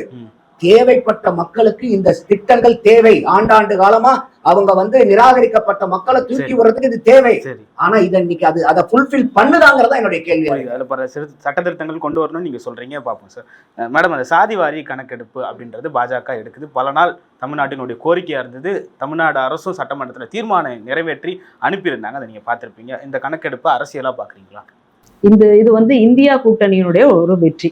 Speaker 2: தேவைப்பட்ட மக்களுக்கு இந்த திட்டங்கள் தேவை. ஆண்டாண்டு காலமா அவங்க வந்து நிராகரிக்கப்பட்ட மக்களை தூக்கி. வர்றதுக்கு இது தேவை.
Speaker 1: சரி.
Speaker 2: ஆனா இதை இன்னைக்கு அது அதை ஃபுல்ஃபில் பண்ணுதாங்கிறதா என்னுடைய கேள்வி.
Speaker 1: அதுல பல சிறு சட்ட திருத்தங்கள் கொண்டு வரணும்னு நீங்க சொல்றீங்க. பார்ப்போம் சார். மேடம் அந்த சாதிவாரி கணக்கெடுப்பு அப்படின்றது பாஜக எடுக்குது. பல நாள் தமிழ்நாட்டினுடைய கோரிக்கையா இருந்தது. தமிழ்நாடு அரசும் சட்டமன்றத்துல தீர்மானம் நிறைவேற்றி அனுப்பியிருந்தாங்க. அதை நீங்க பார்த்திருப்பீங்க. இந்த கணக்கெடுப்பு அரசியலா பாக்குறீங்களா
Speaker 3: இந்த இது வந்து இந்தியா கூட்டணியினுடைய ஒரு வெற்றி.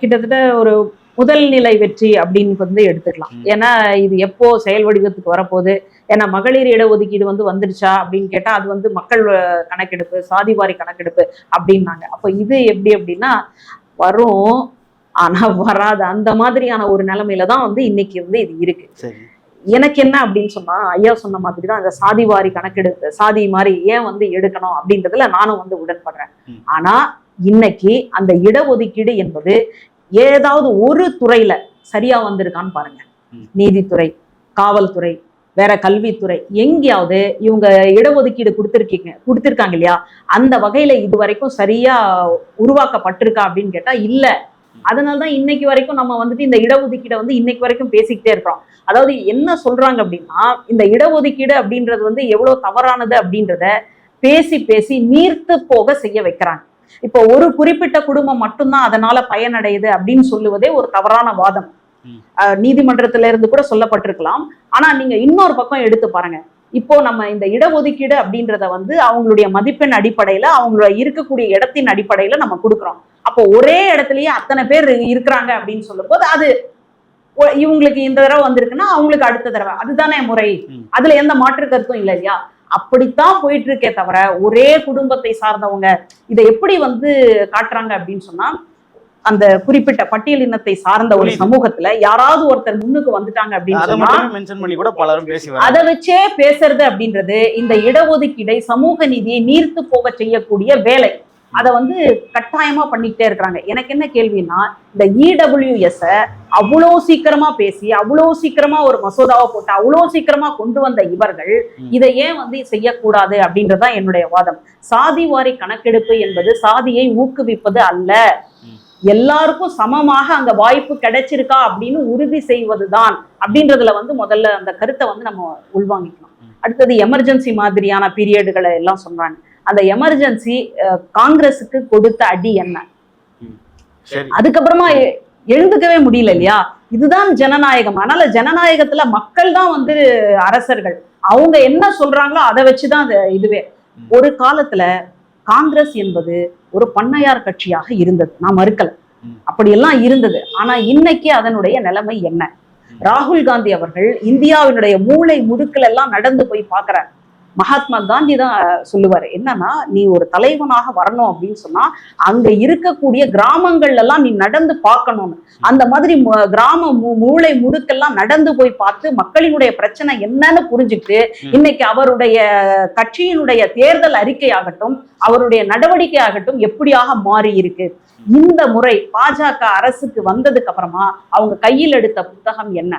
Speaker 3: கிட்டத்தட்ட ஒரு முதல் நிலை வெற்றி அப்படின்னு வந்து எடுத்துக்கலாம். ஏன்னா இது எப்போ செயல் வடிவத்துக்கு வரப்போகுது? ஏன்னா மகளிர் இடஒதுக்கீடு வந்து வந்துடுச்சா அப்படின்னு கேட்டா அது வந்து மக்கள் கணக்கெடுப்பு சாதிவாரி கணக்கெடுப்பு அப்படின்னாங்க. அப்போ இது எப்படி அப்படின்னா வரும் ஆனா வராது அந்த மாதிரியான ஒரு நிலைமையில தான் வந்து இன்னைக்கு வந்து இது இருக்கு. எனக்கு என்ன அப்படின்னு சொன்னா ஐயா சொன்ன மாதிரி தான் அந்த சாதி வாரி கணக்கெடுப்பு சாதி மாதிரி ஏன் வந்து எடுக்கணும் அப்படின்றதுல நானும் வந்து உடன்படுறேன். ஆனா இன்னைக்கு அந்த இடஒதுக்கீடு என்பது ஏதாவது ஒரு துறையில சரியா வந்திருக்கான்னு பாருங்க. நீதித்துறை காவல்துறை வேற கல்வித்துறை எங்கேயாவது இவங்க இடஒதுக்கீடு கொடுத்துருக்கீங்க கொடுத்துருக்காங்க இல்லையா? அந்த வகையில இது வரைக்கும் சரியா உருவாக்கப்பட்டிருக்கா அப்படின்னு கேட்டா இல்ல. அதனாலதான் இன்னைக்கு வரைக்கும் நம்ம வந்துட்டு இந்த இடஒதுக்கீடை வந்து இன்னைக்கு வரைக்கும் பேசிக்கிட்டே இருக்கிறோம். அதாவது என்ன சொல்றாங்க அப்படின்னா இந்த இடஒதுக்கீடு அப்படின்றது வந்து எவ்வளவு தவறானது அப்படின்றத பேசி பேசி நீர்த்து போக செய்ய வைக்கிறாங்க. இப்போ ஒரு குறிப்பிட்ட குடும்பம் மட்டும்தான் அதனால பயனடையுது அப்படின்னு சொல்லுவதே ஒரு தவறான வாதம். நீதிமன்றத்துல இருந்து கூட சொல்லப்பட்டிருக்கலாம். ஆனா நீங்க இன்னொரு பக்கம் எடுத்து பாருங்க. இப்போ நம்ம இந்த இடஒதுக்கீடு அப்படின்றத வந்து அவங்களுடைய மதிப்பெண் அடிப்படையில அவங்களோட இருக்கக்கூடிய இடத்தின் அடிப்படையில நம்ம கொடுக்குறோம். அப்போ ஒரே இடத்துலயே அத்தனை பேர் இருக்கிறாங்க அப்படின்னு சொல்லும்போது அது ஒ- இவங்களுக்கு இந்த தடவை வந்திருக்குன்னா அவங்களுக்கு அடுத்த தடவை. அதுதானே முறை. அதுல எந்த மாற்று கருத்தும் இல்லை இல்லையா? அப்படித்தான் போயிட்டு இருக்கே தவிர ஒரே குடும்பத்தை சார்ந்தவங்க இதை எப்படி வந்து காட்டுறாங்க அப்படின்னு சொன்னா அந்த குறிப்பிட்ட பட்டியலினத்தை சார்ந்த ஒரு. சமூகத்துல யாராவது ஒருத்தர் முன்னுக்கு வந்துட்டாங்க அப்படின்னு
Speaker 1: அதை
Speaker 3: வச்சே பேசுறது அப்படின்றது இந்த இடஒதுக்கீடை சமூக நீதியை நீர்த்து போக செய்யக்கூடிய வேலை அதை வந்து கட்டாயமா பண்ணிக்கிட்டே இருக்கிறாங்க எனக்கு என்ன கேள்வின்னா இந்த இடபிள்யூஎஸ் அவ்வளோ சீக்கிரமா பேசி அவ்வளோ சீக்கிரமா ஒரு மசோதாவை போட்டு அவ்வளோ சீக்கிரமா கொண்டு வந்த இவர்கள். இதை ஏன் வந்து செய்யக்கூடாது அப்படின்றதுதான் என்னுடைய வாதம் சாதி வாரி கணக்கெடுப்பு என்பது சாதியை ஊக்குவிப்பது அல்ல. எல்லாருக்கும் சமமாக அங்க வாய்ப்பு கிடைச்சிருக்கா அப்படின்னு உறுதி செய்வதுதான் அப்படின்றதுல வந்து முதல்ல அந்த கருத்தை வந்து நம்ம உள்வாங்கிக்கணும்
Speaker 1: ம்.
Speaker 3: அடுத்தது எமர்ஜென்சி மாதிரியான பீரியடுகளை எல்லாம் சொல்றாங்க அந்த எமர்ஜென்சி காங்கிரஸுக்கு கொடுத்த அடி என்ன? அதுக்கப்புறமா எழுந்துக்கவே முடியல இல்லையா? இதுதான் ஜனநாயகம். அதனால ஜனநாயகத்துல மக்கள் தான் வந்து அரசர்கள். அவங்க என்ன சொல்றாங்களோ அதை வச்சுதான் இதுவே. ஒரு காலத்துல காங்கிரஸ் என்பது ஒரு பண்ணையார் கட்சியாக இருந்தது. நான் மறுக்கல. அப்படியெல்லாம் இருந்தது. ஆனா இன்னைக்கு அதனுடைய நிலைமை என்ன. ராகுல் காந்தி அவர்கள் இந்தியாவினுடைய மூளை முடுக்கல் எல்லாம் நடந்து போய் பார்க்கறார். மகாத்மா காந்தி தான் சொல்லுவாரு. என்னன்னா நீ ஒரு தலைவனாக வரணும் அப்படின்னு சொன்னா அங்க இருக்கக்கூடிய கிராமங்கள்ல எல்லாம் நீ நடந்து பார்க்கணும்னு. அந்த மாதிரி கிராம மூளை முடுக்கெல்லாம் நடந்து போய் பார்த்து மக்களினுடைய பிரச்சனை என்னன்னு புரிஞ்சுக்கிட்டு. இன்னைக்கு அவருடைய கட்சியினுடைய தேர்தல் அறிக்கையாகட்டும் அவருடைய நடவடிக்கை ஆகட்டும் எப்படியாக மாறி இருக்கு இந்த முறை பாஜக அரசுக்கு வந்ததுக்கு அப்புறமா அவங்க கையில் எடுத்த புத்தகம் என்ன.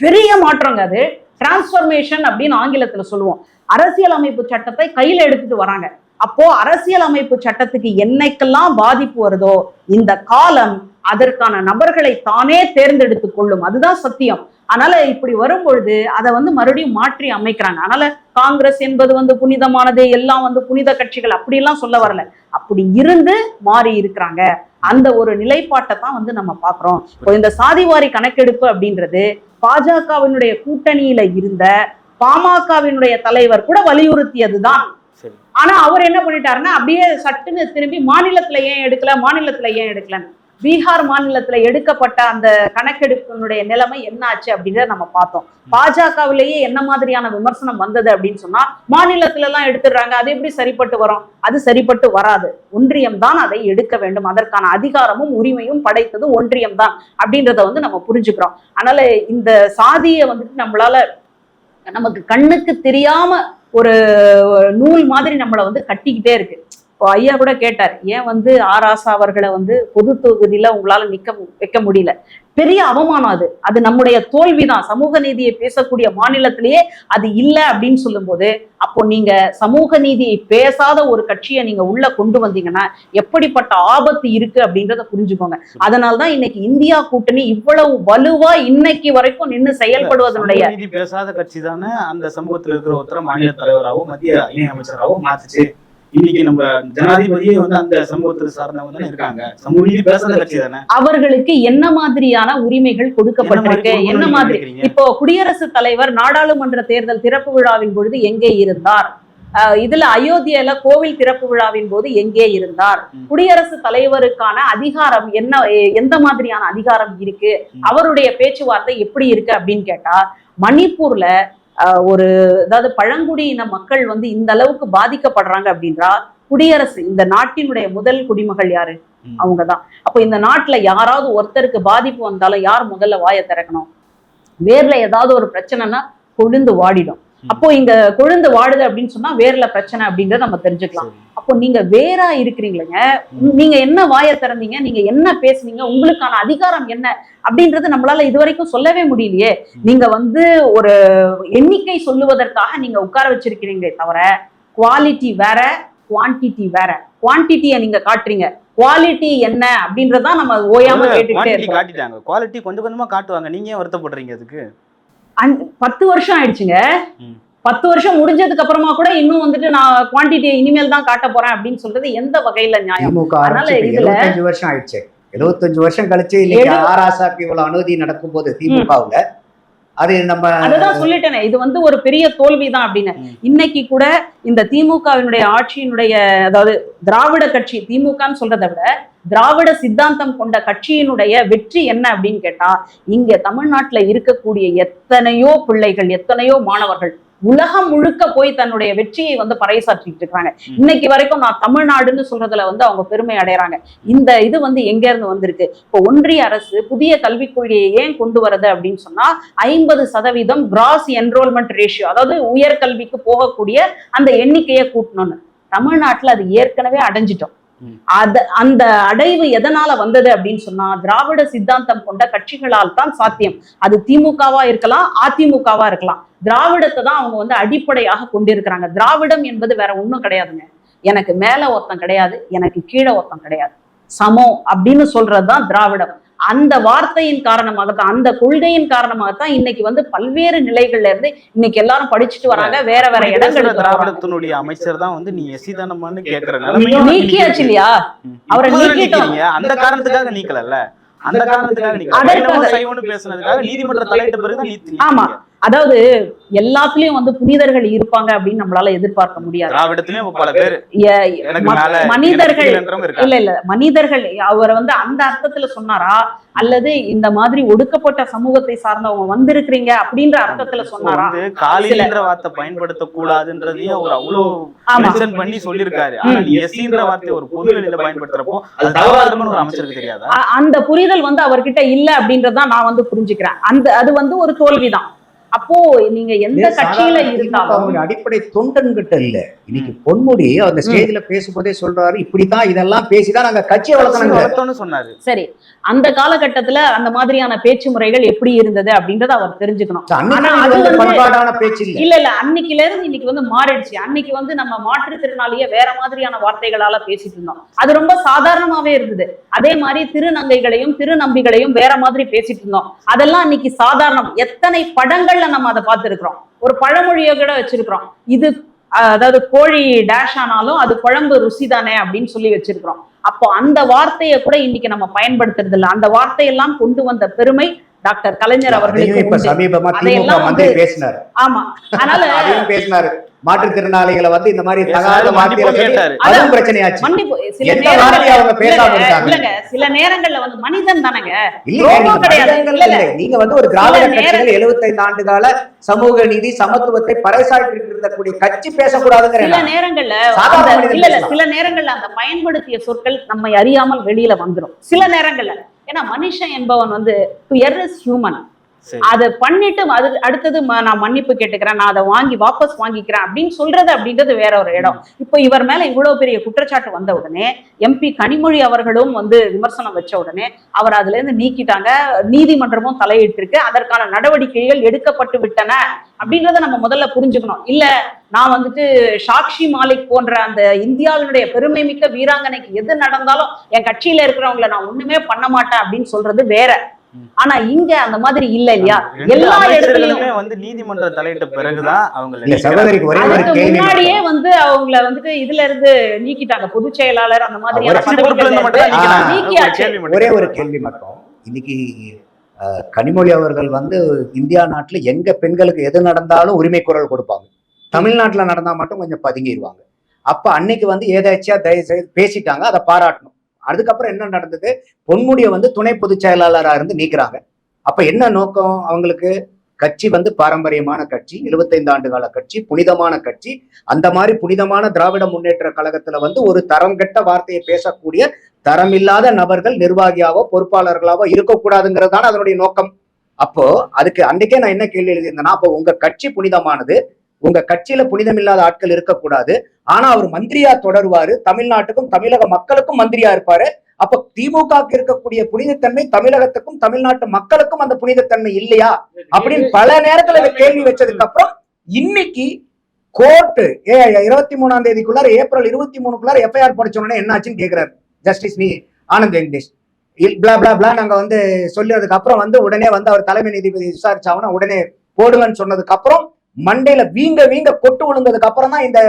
Speaker 3: பெரிய மாற்றங்க அது. டிரான்ஸ்ஃபர்மேஷன் அப்படின்னு ஆங்கிலத்துல சொல்லுவோம். அரசியலமைப்பு சட்டத்தை கையில எடுத்துட்டு வராங்க. அப்போ அரசியலமைப்பு சட்டத்துக்கு என்னைக்கெல்லாம் பாதிப்பு வருதோ இந்த காலம் அதற்கான நபர்களை தானே தேர்ந்தெடுத்து கொள்ளும். அதுதான் சத்தியம். அதனால இப்படி வரும்பொழுது அதை வந்து மறுபடியும் மாற்றி அமைக்கிறாங்க. அதனால காங்கிரஸ் என்பது வந்து புனிதமானது எல்லாம் வந்து புனித கட்சிகள் அப்படிலாம் சொல்ல வரல. அப்படி இருந்து மாறி இருக்கிறாங்க. அந்த ஒரு நிலைப்பாட்டை தான் வந்து நம்ம பாக்குறோம் இந்த சாதிவாரி கணக்கெடுப்பு அப்படின்றது பாஜகவினுடைய கூட்டணியில இருந்த பாமகவினுடைய தலைவர் கூட வலியுறுத்தியதுதான்.
Speaker 1: சரி.
Speaker 3: ஆனா அவர் என்ன பண்ணிட்டாருன்னா அப்படியே சட்டுன்னு திரும்பி மாநிலத்துல ஏன் எடுக்கல மாநிலத்துல ஏன் எடுக்கலன்னு. பீகார் மாநிலத்துல எடுக்கப்பட்ட அந்த கணக்கெடுப்பினுடைய நிலைமை என்ன ஆச்சு அப்படின்றத நம்ம பார்த்தோம். பாஜகவிலேயே என்ன மாதிரியான விமர்சனம் வந்தது அப்படின்னு சொன்னா மாநிலத்துல எல்லாம் எடுத்துடுறாங்க அது எப்படி சரிப்பட்டு வரும்? அது சரிப்பட்டு வராது. ஒன்றியம் தான் அதை எடுக்க வேண்டும். அதற்கான அதிகாரமும் உரிமையும் படைத்தது ஒன்றியம் தான் அப்படின்றத வந்து நம்ம புரிஞ்சுக்கிறோம். அதனால இந்த சாதியை வந்துட்டு நம்மளால நமக்கு கண்ணுக்கு தெரியாம ஒரு நூல் மாதிரி நம்மளை வந்து கட்டிக்கிட்டே இருக்கு. இப்போ ஐயா கூட கேட்டார் ஏன் வந்து ஆர் ஆசா அவர்களை வந்து பொது தொகுதியில உங்களால நிக்க வைக்க முடியல? பெரிய அவமானம் அது. அது நம்முடைய தோல்விதான். சமூக நீதியை பேசக்கூடிய மாநிலத்திலேயே அது இல்லை அப்படின்னு சொல்லும்போது அப்போ நீங்க சமூக நீதியை பேசாத ஒரு கட்சியை நீங்க உள்ள கொண்டு வந்தீங்கன்னா எப்படிப்பட்ட ஆபத்து இருக்கு அப்படின்றத புரிஞ்சுக்கோங்க. அதனால்தான் இன்னைக்கு இந்தியா கூட்டணி இவ்வளவு வலுவா இன்னைக்கு வரைக்கும் நின்னு செயல்படுவதனுடைய
Speaker 4: பேசாத கட்சி தானே அந்த சமூகத்தில் இருக்கிற ஒருத்தர மாநில தலைவராகவும் மத்திய இணை அமைச்சராகவும் மாத்துச்சு இன்னைக்கு நம்ம ஜனாதிபதியே வந்து அந்த சமூகத்தை சார்ந்தவங்க தானே இருக்காங்க சமூக பேசாத கட்சி தானே
Speaker 3: அவர்களுக்கு என்ன மாதிரியான உரிமைகள் கொடுக்கப்பட்டிருக்கு என்ன மாதிரி? இப்போ குடியரசுத் தலைவர் நாடாளுமன்ற தேர்தல் திறப்பு விழாவின் பொழுது எங்கே இருந்தார் இதுல அயோத்தியில கோவில் திறப்பு விழாவின் போது எங்கே இருந்தார்
Speaker 4: ம்.
Speaker 3: குடியரசுத் தலைவருக்கான அதிகாரம் என்ன எந்த மாதிரியான அதிகாரம் இருக்கு. அவருடைய பேச்சுவார்த்தை எப்படி இருக்கு அப்படின்னு கேட்டா மணிப்பூர்ல ஒரு அதாவது பழங்குடியின மக்கள் வந்து இந்த அளவுக்கு பாதிக்கப்படுறாங்க அப்படின்றா குடியரசு இந்த நாட்டினுடைய முதல் குடிமகள் யாரு. அவங்கதான் அப்போ இந்த நாட்டுல யாராவது ஒருத்தருக்கு பாதிப்பு வந்தாலும் யார் முதல்ல வாயை திறக்கணும் வேர்ல ஏதாவது ஒரு பிரச்சனைனா கொழுந்து வாடிடும். அப்போ இங்க கொழுந்து வாடுது அப்படின்னு சொன்னா வேர்ல பிரச்சனை அப்படின்றத நம்ம தெரிஞ்சுக்கலாம். அப்போ நீங்க வேறா இருக்கிறீங்களேங்க. நீங்க என்ன வாயை திறந்தீங்க நீங்க என்ன பேசுனீங்க உங்களுக்கான அதிகாரம் என்ன அப்படின்றது நம்மளால இதுவரைக்கும் சொல்லவே முடியலையே. நீங்க வந்து ஒரு எண்ணிக்கை சொல்லுவதற்காக நீங்க உட்கார வச்சிருக்கிறீங்களே தவிர குவாலிட்டி வேற குவான்டிட்டி வேற. குவான்டிட்டியை நீங்க காட்டுறீங்க. குவாலிட்டி என்ன அப்படின்றதான் நம்ம ஓயாம கேட்டுக்கிட்டே
Speaker 4: காட்டிட்டாங்க. குவாலிட்டி கொஞ்சம் கொஞ்சமா காட்டுவாங்க. நீங்க வருத்தப்படுறீங்க அதுக்கு?
Speaker 3: பத்து வருஷம் ஆயிடுச்சுங்க. பத்து வருஷம் முடிஞ்சதுக்கு அப்புறமா கூட இன்னும் வந்துட்டு நான் குவான்டிட்டியை இனிமேல் தான் காட்ட போறேன் அப்படின்னு சொல்றது எந்த வகையில நியாயம்? அதனால இதுல-
Speaker 2: 75 வருஷம் ஆயிடுச்சு. 75 வருஷம் கழிச்சு இன்னைக்கு
Speaker 3: எழு-
Speaker 2: ஆராசாக்கு இவ்வளவு அனுமதி நடக்கும் போது திமுகவுல. அது நம்ம
Speaker 3: அதுதான் சொல்லிட்டேனே இது வந்து ஒரு பெரிய தோல்விதான் அப்படின்னு. இன்னைக்கு கூட இந்த திமுகவினுடைய ஆட்சியினுடைய அதாவது திராவிட கட்சி திமுகன்னு சொல்றதை விட திராவிட சித்தாந்தம் கொண்ட கட்சியினுடைய வெற்றி என்ன அப்படின்னு கேட்டா இங்க தமிழ்நாட்டுல இருக்கக்கூடிய எத்தனையோ பிள்ளைகள் எத்தனையோ மாணவர்கள் உலகம் முழுக்க போய் தன்னுடைய வெற்றியை வந்து பறைசாற்றிட்டு இருக்காங்க. இன்னைக்கு வரைக்கும் நான் தமிழ்நாடுன்னு சொல்றதுல வந்து அவங்க பெருமை அடையறாங்க இந்த இது வந்து எங்க இருந்து வந்திருக்கு இப்போ ஒன்றிய அரசு புதிய கல்விக் கொள்கையை ஏன் கொண்டு வருது அப்படின்னு சொன்னா ஐம்பது சதவீதம் கிராஸ் என்ரோல்மெண்ட் ரேஷியோ அதாவது உயர்கல்விக்கு போகக்கூடிய அந்த எண்ணிக்கையை கூட்டணும்னு தமிழ்நாட்டுல அது ஏற்கனவே அடைஞ்சிட்டோம். அத அந்த அடைவு எதனால வந்தது அப்படின்னு சொன்னா திராவிட சித்தாந்தம் கொண்ட கட்சிகளால் தான் சாத்தியம். அது திமுகவா இருக்கலாம் அதிமுகவா இருக்கலாம். திராவிடத்தை தான் அவங்க வந்து அடிப்படையாக கொண்டிருக்கிறாங்க. திராவிடம் என்பது வேற ஒண்ணும் கிடையாதுங்க. எனக்கு மேல ஒருத்தன் கிடையாது எனக்கு கீழே ஒருத்தன் கிடையாது. சமம் அப்படின்னு சொல்றதுதான் திராவிடம். அந்த வார்த்தையின் காரணமாக தான் அந்த கொள்கையின் காரணமாக தான் இன்னைக்கு வந்து பல்வேறு நிலைகள்ல இருந்து இன்னைக்கு எல்லாரும் படிச்சுட்டு வராங்க வேற வேற இடங்களுக்கு.
Speaker 4: திராவிடத்தினுடைய அமைச்சர் தான் வந்து நீ எஸ்சி தானமான்னு கேக்குற
Speaker 3: நீக்கியாச்சு இல்லையா. அவரை நீக்கிட்டோம்.
Speaker 4: அந்த காரணத்துக்காக நீக்கலல்ல அந்த காரணத்துக்காக நீக்கல சைவம்னு பேசுனதுக்காக நீதிமன்ற தலையிட்ட பிறகு
Speaker 3: ஆமா. அதாவது எல்லாத்துலயும் வந்து புனிதர்கள் இருப்பாங்க அப்படின்னு நம்மளால எதிர்பார்க்க முடியாது. மனிதர்கள் இல்ல இல்ல மனிதர்கள் அவர் வந்து அந்த அர்த்தத்துல சொன்னாரா? அல்லது இந்த மாதிரி ஒடுக்கப்பட்ட சமூகத்தை சார்ந்தவங்க வந்திருக்கிறீங்க அப்படின்ற அர்த்தத்துல சொன்னாரா?
Speaker 4: காலின்ற வார்த்தை பயன்படுத்த கூடாதுன்றதையும் அவர் அவ்வளவு பண்ணி சொல்லியிருக்காரு. எஸ்சின்ற வார்த்தை ஒரு பொது வெளியில பயன்படுத்துறப்போ அது தவறா இருக்கும்னு ஒரு அமைச்சருக்கு தெரியாதா?
Speaker 3: அந்த புரிதல் வந்து அவர்கிட்ட இல்ல அப்படின்றதான் நான் வந்து புரிஞ்சுக்கிறேன். அந்த அது வந்து ஒரு தோல்விதான். அப்போ நீங்க எந்த கட்சியில இருந்தாலும்
Speaker 2: அடிப்படை தொண்டன் கிட்ட இல்ல. இன்னைக்கு பொன்முடி அந்த ஸ்டேஜ்ல பேசும்போதே சொல்றாரு இப்படித்தான் இதெல்லாம் பேசிதான் நாங்க கட்சியை
Speaker 4: வளர்த்தோன்னு சொன்னாரு.
Speaker 3: சரி அந்த காலகட்டத்துல அந்த மாதிரியான பேச்சு முறைகள் எப்படி இருந்தது அப்படின்றத அவர் தெரிஞ்சுக்கணும்.
Speaker 2: அன்னைக்கு பேச்சு இல்ல.
Speaker 3: இல்ல இல்ல அன்னைக்குல இருந்து இன்னைக்கு வந்து மாறிடுச்சு. அன்னைக்கு வந்து நம்ம மாற்றுத்திறனாளிய வேற மாதிரியான வார்த்தைகளால பேசிட்டு இருந்தோம். அது ரொம்ப சாதாரணமாவே இருந்தது. அதே மாதிரி திருநங்கைகளையும் திருநம்பிகளையும் வேற மாதிரி பேசிட்டு இருந்தோம். அதெல்லாம் இன்னைக்கு சாதாரணம். எத்தனை படங்கள்ல நம்ம அதை பார்த்திருக்கிறோம். ஒரு பழமொழியை கூட வச்சிருக்கிறோம். இது அதாவது கோழி டேஷ் ஆனாலும் அது குழம்பு ருசி தானே அப்படின்னு சொல்லி வச்சிருக்கிறோம். அப்போ அந்த வார்த்தையை கூட இன்னைக்கு நம்ம பயன்படுத்துறது இல்ல அந்த வார்த்தையெல்லாம் கொண்டு வந்த பெருமை டாக்டர் கலைஞர் அவர்களுக்கு ஆமா. அதனால
Speaker 2: பேசினாரு. மாற்றுத்திறனாளிகளை வந்து இந்த மாதிரி தகாத வார்த்தையில. அதுவும் பிரச்சனையாச்சு.
Speaker 3: சில
Speaker 2: எந்த
Speaker 3: நேரங்கள்ல
Speaker 2: வார்த்தையை அவங்க பேசாம
Speaker 3: இல்லங்க,
Speaker 2: இருக்காங்க?
Speaker 3: இல்லங்க சில நேரங்கள்ல வந்து மனிதன் தானங்க.
Speaker 2: இல்ல. நீங்க வந்து ஒரு திராவிட கட்சிகள் 75 ஆண்டு கால சமூக நீதி சமத்துவத்தை பறைசாற்றி இருக்கக்கூடிய கட்சி பேசக்கூடாதுங்கிற
Speaker 3: சில நேரங்கள்ல இல்ல. சில நேரங்கள்ல அந்த பயன்படுத்திய சொற்கள் நம்மை அறியாமல் வெளியில வந்துரும். சில நேரங்கள்ல. ஏன்னா மனுஷன் என்பவன் வந்து டு எர் இஸ் ஹியூமன் அதை பண்ணிட்டு அது அடுத்தது நான் மன்னிப்பு கேட்டுக்கிறேன் நான் அதை வாங்கி வாபஸ் வாங்கிக்கிறேன் அப்படின்னு சொல்றது அப்படின்றது வேற ஒரு இடம். இப்போ இவர் மேல இவ்வளவு பெரிய குற்றச்சாட்டு வந்த உடனே எம்பி கனிமொழி அவர்களும் வந்து விமர்சனம் வச்ச உடனே அவர் அதுல இருந்து நீக்கிட்டாங்க. நீதிமன்றமும் தலையிட்டு இருக்கு அதற்கான நடவடிக்கைகள் எடுக்கப்பட்டு விட்டன அப்படின்றத நம்ம முதல்ல புரிஞ்சுக்கணும். இல்ல நான் வந்துட்டு சாக்ஷி மாலிக் போன்ற அந்த இந்தியாவினுடைய பெருமை மிக்க வீராங்கனைக்கு எது நடந்தாலும் என் கட்சியில இருக்கிறவங்கள நான் ஒண்ணுமே பண்ண மாட்டேன் அப்படின்னு சொல்றது வேற. ஆனா இங்க அந்த மாதிரி இல்ல இல்லையா? எல்லா இடத்துலயும்
Speaker 4: வந்து நீதிமன்றம் தலையிட்ட பிறகுதான் அவங்க
Speaker 2: சகோதரிக்கு ஒரே ஒரு
Speaker 3: அதுக்கு
Speaker 2: கேள்வி
Speaker 3: முன்னாடியே வந்து அவங்கள வந்துட்டு இதுல இருந்து நீக்கிட்டாங்க பொதுச் செயலாளர் அந்த மாதிரியான
Speaker 2: ஒரு.
Speaker 4: ஒரு கேள்வி மட்டும்.
Speaker 2: இன்னைக்கு கனிமொழி அவர்கள் வந்து இந்தியா நாட்டுல எங்க பெண்களுக்கு எது நடந்தாலும் உரிமை குரல் கொடுப்பாங்க. தமிழ்நாட்டுல நடந்தா மட்டும் கொஞ்சம் பதுங்கிடுவாங்க அப்ப அன்னைக்கு வந்து ஏதாச்சியா தயவு செய்து பேசிட்டாங்க அதை பாராட்டணும். அதுக்கப்புறம் என்ன நடந்தது? பொன்முடிய வந்து துணை பொதுச் செயலாளராக இருந்து நீக்கிறாங்க. அப்ப என்ன நோக்கம் அவங்களுக்கு? கட்சி வந்து பாரம்பரியமான கட்சி 75 ஆண்டு கால கட்சி புனிதமான கட்சி. அந்த மாதிரி புனிதமான திராவிட முன்னேற்ற கழகத்துல வந்து ஒரு தரம் கெட்ட வார்த்தையை பேசக்கூடிய தரம் இல்லாத நபர்கள் நிர்வாகியாவோ பொறுப்பாளர்களாவோ இருக்கக்கூடாதுங்கிறது தான் அதனுடைய நோக்கம். அப்போ அதுக்கு அன்றைக்கே நான் என்ன கேள்வி எழுதியிருந்தேன்னா அப்போ உங்க கட்சி புனிதமானது உங்க கட்சியில புனிதமில்லாத ஆட்கள் இருக்கக்கூடாது. ஆனா அவர் மந்திரியா தொடருவாரு. தமிழ்நாட்டுக்கும் தமிழக மக்களுக்கும் மந்திரியா இருப்பாரு. அப்ப திமுகவுக்கு இருக்கக்கூடிய புனிதத்தன்மை தமிழகத்துக்கும் தமிழ்நாட்டு மக்களுக்கும் அந்த புனிதத்தன்மை இல்லையா? அப்படின்னு பல நேரத்துல இந்த கேள்வி வச்சதுக்கு அப்புறம் இன்னைக்கு கோர்ட்டு ஏ இருபத்தி மூணாம் தேதிக்குள்ளார ஏப்ரல் இருபத்தி மூணுக்குள்ளார எஃப்ஐஆர் படிச்ச உடனே என்னாச்சுன்னு கேக்குறாரு. ஜஸ்டிஸ் நீ ஆனந்த் வெங்கடேஷ் பிளா பிளா பிளா நாங்க வந்து சொல்லியதுக்கு அப்புறம் வந்து உடனே வந்து அவர் தலைமை நீதிபதி விசாரிச்சாங்கன்னா உடனே போடுங்கன்னு சொன்னதுக்கு அப்புறம் மண்டையில வீங்க வீங்க கொட்டு விழுந்ததுக்கு அப்புறம் தான் இந்த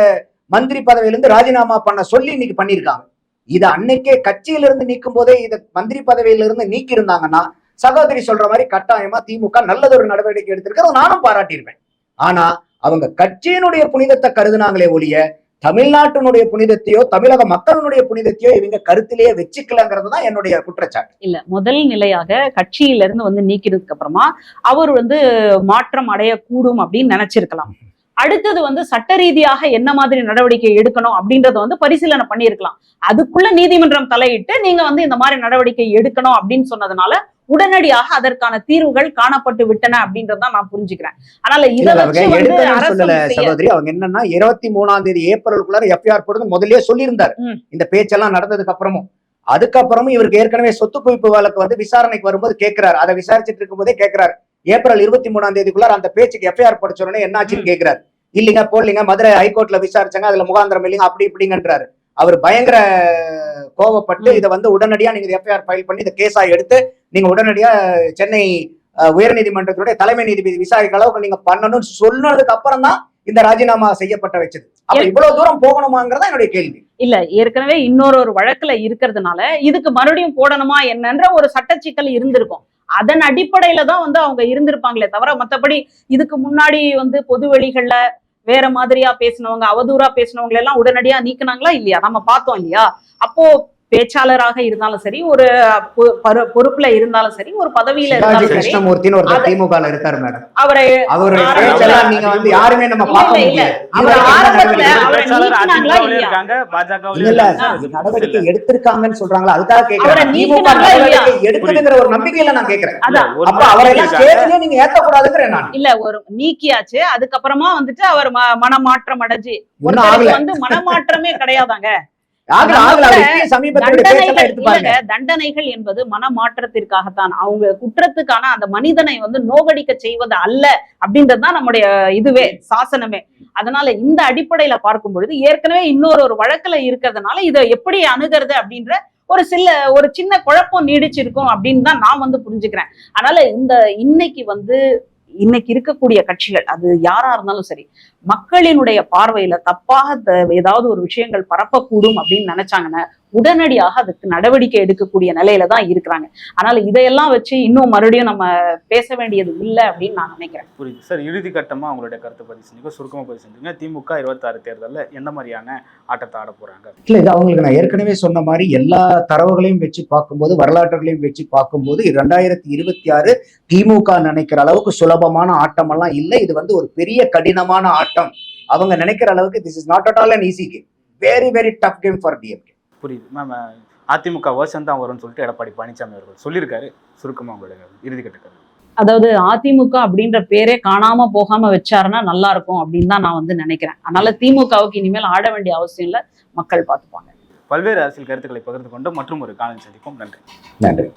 Speaker 2: மந்திரி பதவியிலிருந்து ராஜினாமா பண்ண சொல்லி இன்னைக்கு பண்ணிருக்காங்க இது அன்னைக்கே கட்சியில இருந்து நீக்கும் போதே இத மந்திரி பதவியில இருந்து நீக்கி இருந்தாங்கன்னா சகோதரி சொல்ற மாதிரி கட்டாயமா திமுக நல்லதொரு நடவடிக்கை எடுத்திருக்கிறது நானும் பாராட்டியிருப்பேன். ஆனா அவங்க கட்சியினுடைய புனிதத்தை கருதுனாங்களே ஒழிய தமிழ்நாட்டினுடைய புனிதத்தையோ தமிழக மக்களுடைய புனிதத்தையோ இவங்க கருத்திலேயே வச்சுக்கலங்கிறது தான் என்னுடைய குற்றச்சாட்டு.
Speaker 3: இல்ல முதல் நிலையாக கட்சியில இருந்து வந்து நீக்கினதுக்கு அப்புறமா அவர் வந்து மாற்றம் அடையக்கூடும் அப்படின்னு நினைச்சிருக்கலாம். அடுத்தது வந்து சட்ட ரீதியாக என்ன மாதிரி நடவடிக்கை எடுக்கணும் அப்படின்றத வந்து பரிசீலனை பண்ணியிருக்கலாம். அதுக்குள்ள நீதிமன்றம் தலையிட்டு நீங்க வந்து இந்த மாதிரி நடவடிக்கை எடுக்கணும் அப்படின்னு சொன்னதுனால உடனடியாக அதற்கான தீர்வுகள் காணப்பட்டு விட்டன அப்படின்றத நான் புரிஞ்சுக்கிறேன். அதனால இத
Speaker 2: சகோதரி. அவங்க என்னன்னா இருபத்தி மூணாம் தேதி ஏப்ரலுக்குள்ளார எஃப்ஐஆர் போடுறது முதல்லயே சொல்லியிருந்தாரு. இந்த பேச்செல்லாம் நடந்ததுக்கு அப்புறமும். அதுக்கப்புறமும் இவருக்கு ஏற்கனவே சொத்து குவிப்பு வழக்கு வந்து விசாரணைக்கு வரும்போது கேட்கிறாரு அதை விசாரிச்சுட்டு இருக்கும்போதே கேட்கிறாரு ஏப்ரல் இருபத்தி மூணாம் தேதிக்குள்ளார அந்த பேச்சுக்கு எஃப்ஐஆர் படிச்ச உடனே என்னாச்சுன்னு கேட்கிறாரு இல்லைங்க போடலீங்க. மதுரை ஹைகோர்ட்ல விசாரிச்சாங்க. அதுல முகாந்திரம் இல்லைங்க. அப்படி இப்படிங்கன்றாரு. அவர் பயங்கர கோவப்பட்டு. இதை வந்து உடனடியா நீங்க எஃப்ஐஆர் ஃபைல் பண்ணி இந்த கேஸா எடுத்து நீங்க உடனடியா சென்னை உயர்நீதிமன்றத்துடைய தலைமை நீதிபதி விசாரிக்கிற அளவுக்கு நீங்க பண்ணணும்னு சொன்னதுக்கு அப்புறம் தான் இந்த ராஜினாமா செய்யப்பட்ட வச்சது. அப்ப இவ்வளவு தூரம் போகணுமாங்கிறதா என்னுடைய கேள்வி.
Speaker 3: இல்ல ஏற்கனவே இன்னொரு ஒரு வழக்குல இருக்கிறதுனால இதுக்கு மறுபடியும் போடணுமா என்னன்ற ஒரு சட்டச்சிக்கல் இருந்திருக்கும். அதன் அடிப்படையில தான் வந்து அவங்க இருந்திருப்பாங்களே தவிர மத்தபடி இதுக்கு முன்னாடி வந்து பொது வெளிகள்ல வேற மாதிரியா பேசினவங்க அவதூறா பேசினவங்க எல்லாம் உடனடியா நீக்குனாங்களா இல்லையா? நம்ம பார்த்தோம் இல்லையா? அப்போ பேச்சாளராக இருந்தாலும் சரி ஒரு பொறுப்புல இருந்தாலும் சரி ஒரு பதவியில இருந்தாலும் சரி
Speaker 2: கிருஷ்ணமூர்த்தின்னு
Speaker 3: அது-
Speaker 2: திமுக இருக்காரு மேடம்.
Speaker 3: அவரை
Speaker 2: நீங்க வந்து யாருமே நம்ம பார்க்க. முடியாது நடவடிக்கை? எடுத்திருக்காங்கன்னு சொல்றாங்களா? அதுக்காக கேக்குறேன். திமுக? நடவடிக்கை எடுக்குதுங்கிற ஒரு நம்பிக்கையில நான் கேக்குறேன்.
Speaker 3: அதான்
Speaker 4: ஒரு
Speaker 2: அப்ப அவரை எல்லாம்
Speaker 4: இருக்காங்க.
Speaker 2: ஸ்டேஜ்லயே நீங்க ஏத்தக்கூடாதுங்கிறேன் நான்.
Speaker 3: இல்ல ஒரு நீக்கியாச்சு. அதுக்கப்புறமா வந்துட்டு அவர் ம- மனமாற்றம் அடைஞ்சு. வந்து மனமாற்றமே கிடையாதாங்க. தண்டனைகள் என்பது மனமாற்றத்திற்காகத்தான். அவங்க குற்றத்துக்கான அந்த மனிதனை வந்து நோகடிக்க செய்வது அல்ல அப்படின்றதுதான் நம்முடைய இதுவே சாசனமே. அதனால இந்த அடிப்படையில பார்க்கும் பொழுது ஏற்கனவே இன்னொரு ஒரு வழக்குல இருக்கிறதுனால இதை எப்படி அணுகிறது அப்படின்ற ஒரு சில ஒரு சின்ன குழப்பம் நீடிச்சிருக்கும் அப்படின்னு தான் நான் வந்து புரிஞ்சுக்கிறேன். அதனால இந்த இன்னைக்கு வந்து இன்னைக்கு இருக்கக்கூடிய கட்சிகள் அது யாரா இருந்தாலும் சரி மக்களினுடைய பார்வையில தப்பாக ஏதாவது ஒரு விஷயங்கள் பரப்பக்கூடும் அப்படின்னு நினைச்சாங்கன்னா உடனடியாக அதுக்கு நடவடிக்கை எடுக்கக்கூடிய நிலையில தான் இருக்கிறாங்க. அதனால இதையெல்லாம் வச்சு இன்னும் மறுபடியும் நம்ம பேச வேண்டியது இல்லை அப்படின்னு நான் நினைக்கிறேன்.
Speaker 4: புரியுது. சார் இறுதி கட்டமா உங்களுடைய கருத்து பதிவு செஞ்சீங்க சுருக்கமா பதிவு செஞ்சீங்க திமுக இருபத்தாறு தேர்தல்ல எந்த மாதிரியான ஆட்டத்தை ஆட போறாங்க?
Speaker 2: இல்ல இது அவங்களுக்கு நான் ஏற்கனவே சொன்ன மாதிரி எல்லா தரவுகளையும் வச்சு பார்க்கும்போது வரலாற்றுகளையும் வச்சு பார்க்கும்போது இது ரெண்டாயிரத்தி இருபத்தி ஆறு திமுக நினைக்கிற அளவுக்கு சுலபமான ஆட்டம் எல்லாம் இல்லை. இது வந்து ஒரு பெரிய கடினமான ஆட்டம். அவங்க நினைக்கிற அளவுக்கு this is not at all an easy game very very tough game for DMK
Speaker 4: புரியுது. மேம் அதிமுக வருஷம் தான் வரும்னு சொல்லிட்டு எடப்பாடி பழனிசாமி அவர்கள் சொல்லியிருக்காரு. சுருக்கமா உங்களுடைய இறுதி கருத்து.
Speaker 3: அதாவது அதிமுக அப்படின்ற பேரே காணாம போகாம வச்சாருன்னா நல்லா இருக்கும் அப்படின்னு தான் நான் வந்து நினைக்கிறேன். அதனால திமுகவுக்கு இனிமேல் ஆட வேண்டிய அவசியம் இல்லை. மக்கள் பார்த்துப்பாங்க.
Speaker 1: பல்வேறு அரசியல் கருத்துக்களை பகிர்ந்து கொண்டு மற்றும் ஒரு காணொலி சந்திப்போம். நன்றி.
Speaker 2: நன்றி.